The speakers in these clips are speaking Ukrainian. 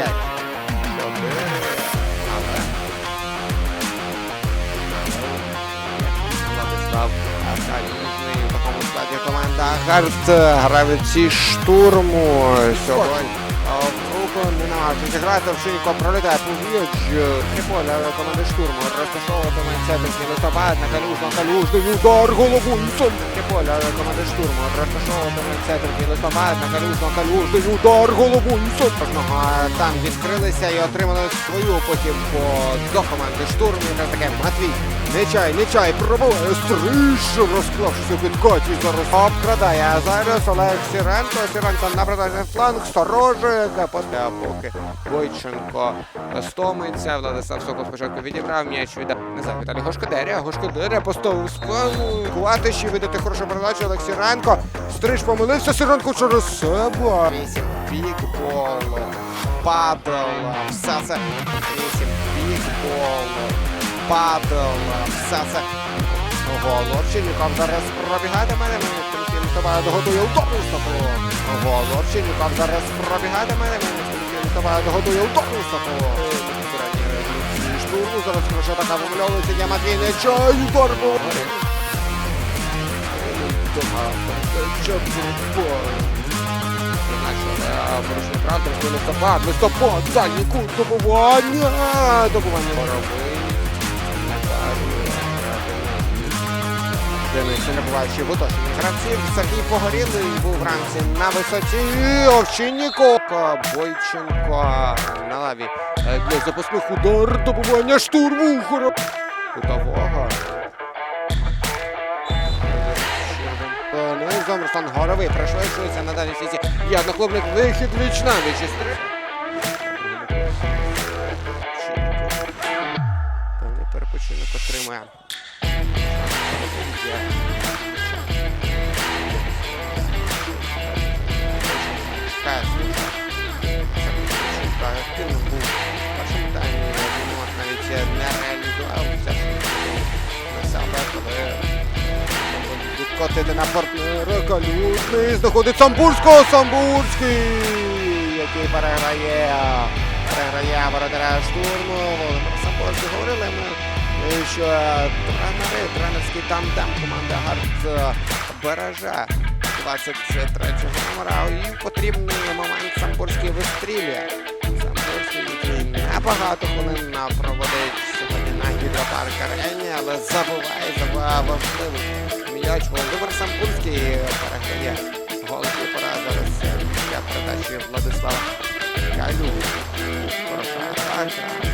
блядь. Ну, команда Гард гравці штурму сьогодні. А, в Руку не намагається пролітає повіч. Три поля команди штурму. Розташовувати центрі листопад на калюжно, калюжний удар головою. Три поля команди штурму. Розташовувати центрі листопад на калюжно, калюжний удар головою. Там відкрилися і отримали свою потім по до команди штурму. Це таке Матвій. Нечай, нечай, пробуває стриж, розклавшися під коті зараз. Обкрадає, а зараз Олег Сіренко. Сіренко на продажний фланг, сторожик, а поки, Войченко стомиться. Владислав Сокол спочатку відібрав м'яч, віддав, не знаю, Віталій Гошкодеря. Гошкодеря поставив спину. Кувати ще видати хорошу передачу Олег Сіренко. Стриж помилився, Сіренко через себе. Вісім бікбол, падал, все це. Вісім бікбол, падал, все це. Гол Овчинников зараз пробігає до мене, Тимофій догодує удар Мустафу. Гол Овчинников зараз пробігає до мене, Тимофій догодує удар Мустафу. Штурму зараз хорошо така помильовується, я Матвій не був. Порушення прав, трошки листопад, листопад, дальній кут, добування, добування. Денис не буваючи в оточенні гравців. Сергій Погорілий був вранці на висоті. Овчинніко. Бойченко на лаві. Е, Для запасних удар добування штурму. Кутового. Ну і знову Горовий пришвидшується на дальній сіті. Є одноклубник вихід віч на віч. із три. Певний перепочинок отримує. Все на на партнера Калюжний, знаходить Самбурського, Самбурський, який переграє, переграє воротаря штурму, Самбурський, говорили ми, е, що тренери, тренерський тандем команди Гард береже 23-го номера і потрібний момент Самбурський вистрілює. Самбурський, який небагато хвилин проводить сьогодні на гідропарк арені, але забуває, забуває важливий м'яч. Володимир Самбурський переграє голкіпера. Зараз для передачі Владислава Калю. Атака.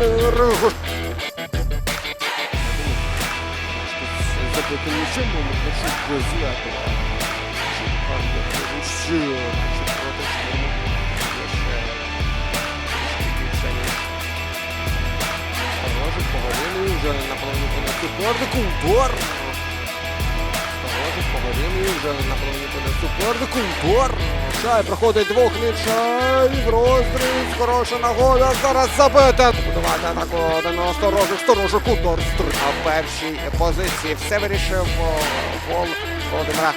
Гош- забити нічим, можна швидко зняти. Шикарно, ще, наче проти штурму. Є ще трішки більше, ніж Сторожик поговорили, вже на половині поля удар! Сторожик поговорили, вже на половині поля удар! Чай проходить двох нічай, в роздріз, хороша нагода, зараз забита! Будувати атаку одного сторожик, сторожик, удар, стрій. А в першій позиції все вирішив о, гол Володимира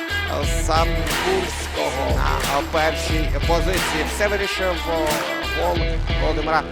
Самбурського. На першій позиції все вирішив о, гол Володимира